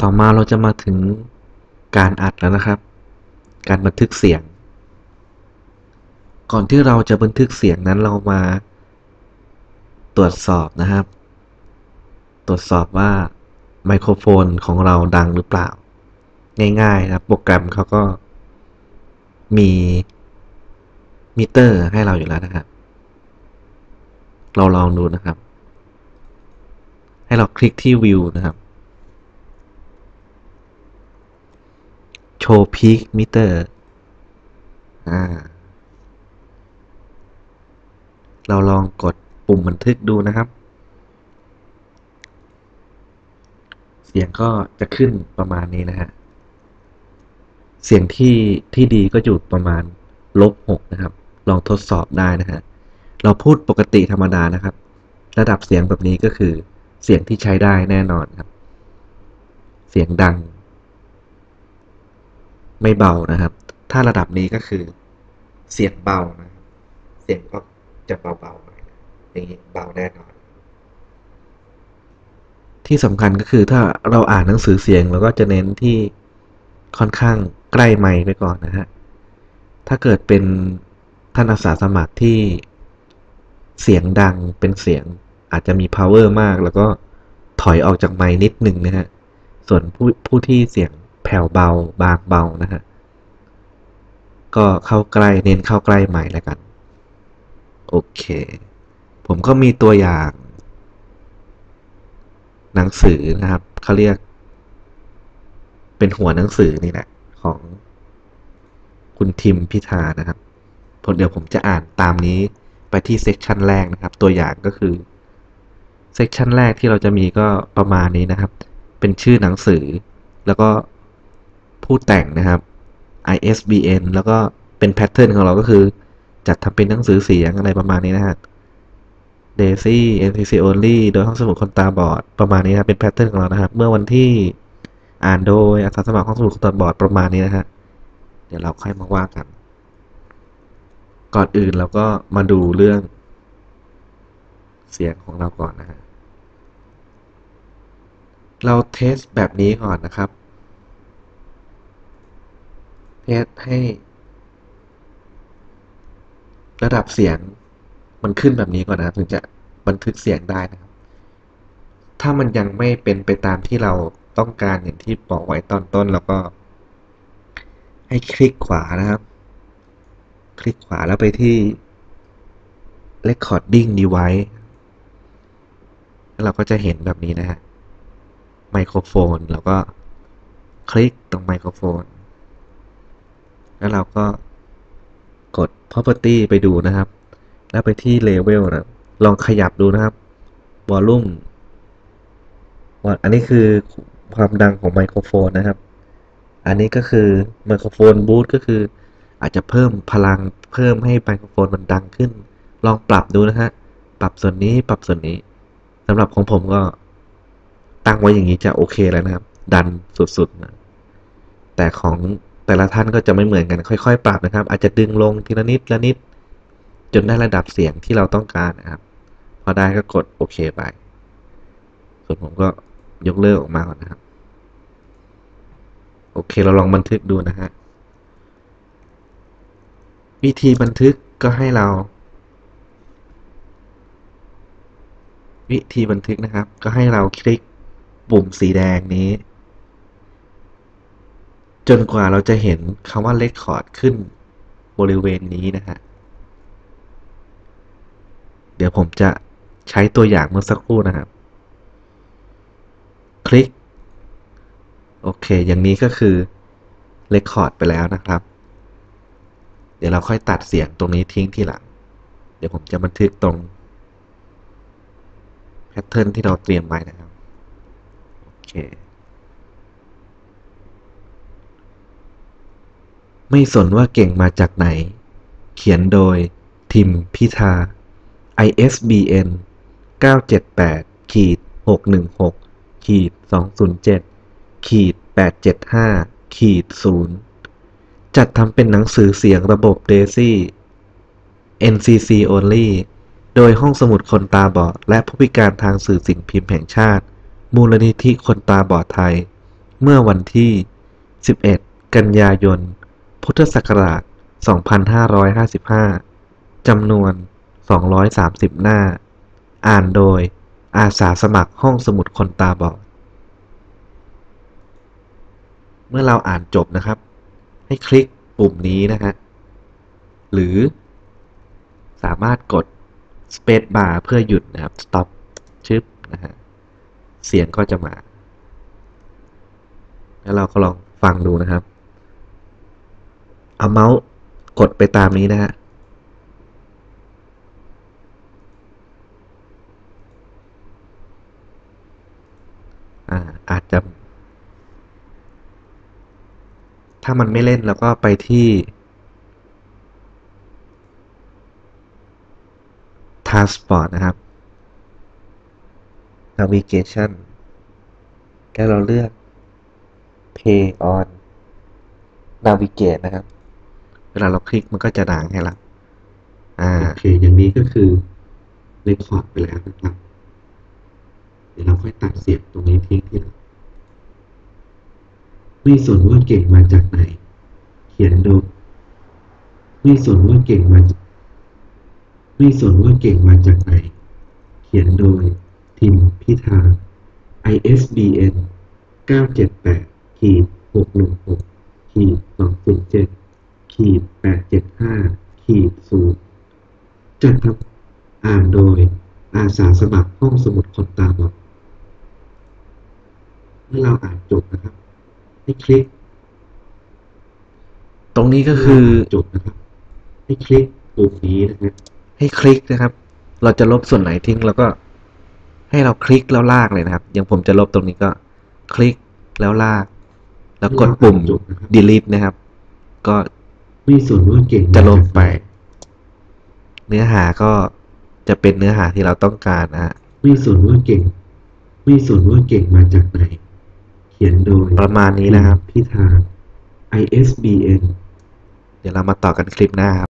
ต่อมาเราจะมาถึงการอัดแล้วนะครับ การบันทึกเสียง ก่อนที่เราจะบันทึกเสียงนั้นเรามา ตรวจสอบนะครับ ตรวจสอบว่าไมโครโฟนของเราดังหรือเปล่า ง่ายๆนะโปรแกรมเขาก็มีมิเตอร์ให้เราอยู่แล้วนะครับ เราลองดูนะครับ ให้เราคลิกที่วิวนะครับ โช ว์พีคมิเตอร์อ่า เราลองกดปุ่มบันทึกดูนะครับ เสียงก็จะขึ้นประมาณนี้นะฮะ เสียงที่ที่ดีก็อยู่ประมาณลบหกนะครับ ลองทดสอบได้นะฮะ เราพูดปกติธรรมดานะครับ ระดับเสียงแบบนี้ก็คือเสียงที่ใช้ได้แน่นอนครับ เสียงดัง ไม่เบานะครับ ถ้าระดับนี้ก็คือเสียงเบานะเสียงก็จะเบาๆหน่อยอย่างนี้เบาแน่นอน ที่สำคัญก็คือถ้าเราอ่านหนังสือเสียงเราก็จะเน้นที่ค่อนข้างใกล้ไมค์ไปก่อนนะฮะ ถ้าเกิดเป็นท่านอาสาสมัครที่เสียงดังเป็นเสียงอาจจะมี power มาก แล้วก็ถอยออกจากไมค์นิดหนึ่งนะฮะ ส่วนผู้ผู้ที่เสียง แผ่วเบาบางเบานะฮะ ก็เข้าใกล้เน้นเข้าใกล้ไมค์แล้วกัน โอเค ผมก็มีตัวอย่าง หนังสือนะครับเขาเรียก เป็นหัวหนังสือนี่แหละ ของคุณทิมพิธานะครับผมเดี๋ยวผมจะอ่านตามนี้ไปที่เซกชันแรกนะครับ ตัวอย่างก็คือเซกชันแรกที่เราจะมีก็ประมาณนี้นะครับ เป็นชื่อหนังสือ แล้วก็ ผู้แต่งนะครับ ISBN แล้วก็เป็นแพทเทิร์นของเราก็คือ จัดทำเป็นหนังสือเสียงอะไรประมาณนี้นะฮะ Daisy NCC Only โดยห้องสมุดคนตาบอดประมาณนี้นะเป็นแพทเทิร์นของเรานะครับ เมื่อวันที่อ่านโดยอาสาสมัครห้องสมุดคนตาบอดประมาณนี้นะฮะเดี๋ยวเราค่อยมาว่ากัน ก่อนอื่นเราก็มาดูเรื่อง เสียงของเราก่อนนะฮะเราเทสแบบนี้ก่อนนะครับ เทสให้ ระดับเสียงมันขึ้นแบบนี้ก่อนนะครับถึงจะบันทึกเสียงได้นะครับ ถ้ามันยังไม่เป็นไปตามที่เราต้องการอย่างที่บอกไว้ตอนต้นแล้วก็ ให้คลิกขวานะครับ คลิกขวาแล้วไปที่ recording device เราก็จะเห็นแบบนี้นะฮะไมโครโฟน แล้วก็คลิกตรงไมโครโฟน แล้วเราก็กด property ไปดูนะครับ แล้วไปที่ level นะลองขยับดูนะครับ volume อันนี้คือความดังของไมโครโฟนนะครับ อันนี้ก็คือไมโครโฟนบูตก็คือ อาจจะเพิ่มพลังเพิ่มให้ไมโครโฟนมันดังขึ้น ลองปรับดูนะฮะ ปรับส่วนนี้ปรับส่วนนี้สำหรับของผมก็ตั้งไว้อย่างนี้จะโอเคแล้วนะครับ ดันสุดๆนะแต่ของ แต่ละท่านก็จะไม่เหมือนกันค่อย ๆ ปรับนะครับ อาจจะดึงลงทีละนิดละนิด จนได้ระดับเสียงที่เราต้องการนะครับ พอได้ก็กดโอเคไป ส่วนผมก็ยกเลิกออกมาก่อนนะครับ โอเคเราลองบันทึกดูนะฮะวิธีบันทึกก็ให้เรา วิธีบันทึกนะครับ ก็ให้เราคลิกปุ่มสีแดงนี้ จนกว่าเราจะเห็นคำว่า Record ขึ้นบริเวณนี้นะฮะ เดี๋ยวผมจะใช้ตัวอย่างเมื่อสักครู่นะครับ คลิก โอเค อย่างนี้ก็คือ Record ไปแล้วนะครับ เดี๋ยวเราค่อยตัดเสียงตรงนี้ทิ้งทีหลัง เดี๋ยวผมจะบันทึกตรงแพทเทิร์นที่เราเตรียมไว้นะครับ โอเค ไม่สนว่าเก่งมาจากไหน เขียนโดย ทิมพิธา ISBN 978ขีด616ขีด207ขีด875ขีด0จัดทำเป็นหนังสือเสียงระบบ DAISY NCC Only โดยห้องสมุดคนตาบอดและผู้พิการทางสื่อสิ่งพิมพ์แห่งชาติ มูลนิธิคนตาบอดไทย เมื่อวันที่ 11 กันยายน พุทธศักราช 2555 จำนวน 230 หน้า อ่านโดยอาสาสมัครห้องสมุดคนตาบอด เมื่อเราอ่านจบนะครับ ให้คลิกปุ่มนี้นะฮะ หรือสามารถกด Space Bar เพื่อหยุดนะครับ Stop ชึบนะฮะ เสียงก็จะมา แล้วเราก็ลองฟังดูนะครับ เอาเมาส์กดไปตามนี้นะฮะอ่าอาจจะ ถ้ามันไม่เล่นแล้วก็ไปที่ Transport นะครับ Navigation แล้วเราเลือก Pay on Navigate นะครับ ลาเราคลิกมันก็จะด่างให้เราอ่าโอเค อย่างนี้ก็คือเรคคอร์ดไปแล้วนะครับ เดี๋ยวเราค่อยตัดเสียงตรงนี้ทิ้งทีหลังไม่สนว่าเก่งมาจากไหน เขียนโดยไม่สนว่าเก่งมาจากไม่สนว่าเก่งมาจากไหน เขียนโดยทิมพิธา ISBN 978ขีด616ขีด207 ขีด875ขีด0จัดทำอ่านโดยอาสาสมัครห้องสมุดคนตาบอดเมื่อเราอ่านจบนะครับ ให้คลิก ตรงนี้ก็คือเมื่เราานจบนะครับ ให้คลิกปุ่มนี้นะครับให้คลิกนะครับ เราจะลบส่วนไหนทิ้ง แล้วก็ให้เราคลิกแล้วลากเลยนะครับ อย่างผมจะลบตรงนี้ก็ คลิกแล้วลาก แล้วกดปุ่มจบนะครับ delete นะครับ ก็ไม่สนว่าเก่งจะลบมาจากไปหนเนื้อหาก็จะเป็นเนื้อหาที่เราต้องการนะฮะไม่สนว่าเก่งไม่สนว่าเก่งมาจากไหน เขียนโดยประมาณนี้นะครับ พิธา ISBN เดี๋ยวเรามาต่อกันคลิปหน้าครับ